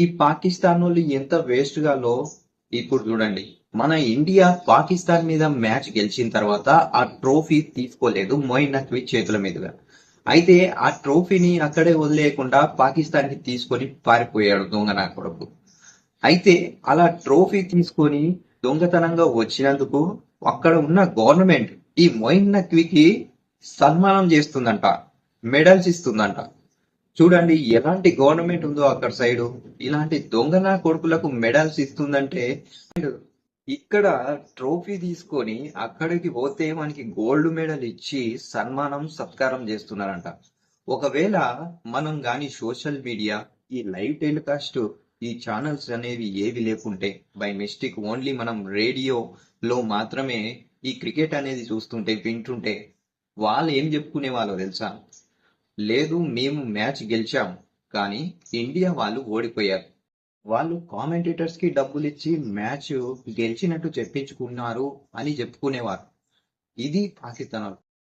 ఈ పాకిస్తాన్ వాళ్ళు ఎంత వేస్ట్ గాలో ఇప్పుడు చూడండి. మన ఇండియా పాకిస్తాన్ మీద మ్యాచ్ గెలిచిన తర్వాత ఆ ట్రోఫీ తీసుకోలేదు మోయిన్ నక్వి చేతుల మీదుగా. అయితే ఆ ట్రోఫీని అక్కడే వదిలేయకుండా పాకిస్తాన్కి తీసుకొని పారిపోయాడు దొంగ నా కొడుకు అయితే అలా ట్రోఫీ తీసుకొని దొంగతనంగా వచ్చినందుకు అక్కడ ఉన్న గవర్నమెంట్ ఈ మొయిన్ నక్వికి సన్మానం చేస్తుందంట మెడల్స్ ఇస్తుందంట. చూడండి ఎలాంటి గవర్నమెంట్ ఉందో అక్కడ సైడు ఇలాంటి దొంగన కొడుకులకు మెడల్స్ ఇస్తుందంటే ఇక్కడ ట్రోఫీ తీసుకొని అక్కడికి పోతే మనకి గోల్డ్ మెడల్ ఇచ్చి సన్మానం సత్కారం చేస్తున్నారంట. ఒకవేళ మనం గాని సోషల్ మీడియా ఈ లైవ్ టెలికాస్ట్ ఈ ఛానల్స్ అనేవి ఏవి లేకుంటే బై మిస్టేక్ ఓన్లీ మనం రేడియోలో మాత్రమే ఈ క్రికెట్ అనేది చూస్తుంటే వింటుంటే వాళ్ళు ఏం చెప్పుకునే వాళ్ళో తెలుసా? లేదు మేము మ్యాచ్ గెలిచాం కానీ ఇండియా వాళ్ళు ఓడిపోయారు. వాళ్ళు కామెంటేటర్స్కి డబ్బులు ఇచ్చి మ్యాచ్ గెలిచినట్టు చెప్పించుకున్నారు అని చెప్పుకునేవారు. ఇది పాకిస్తాన్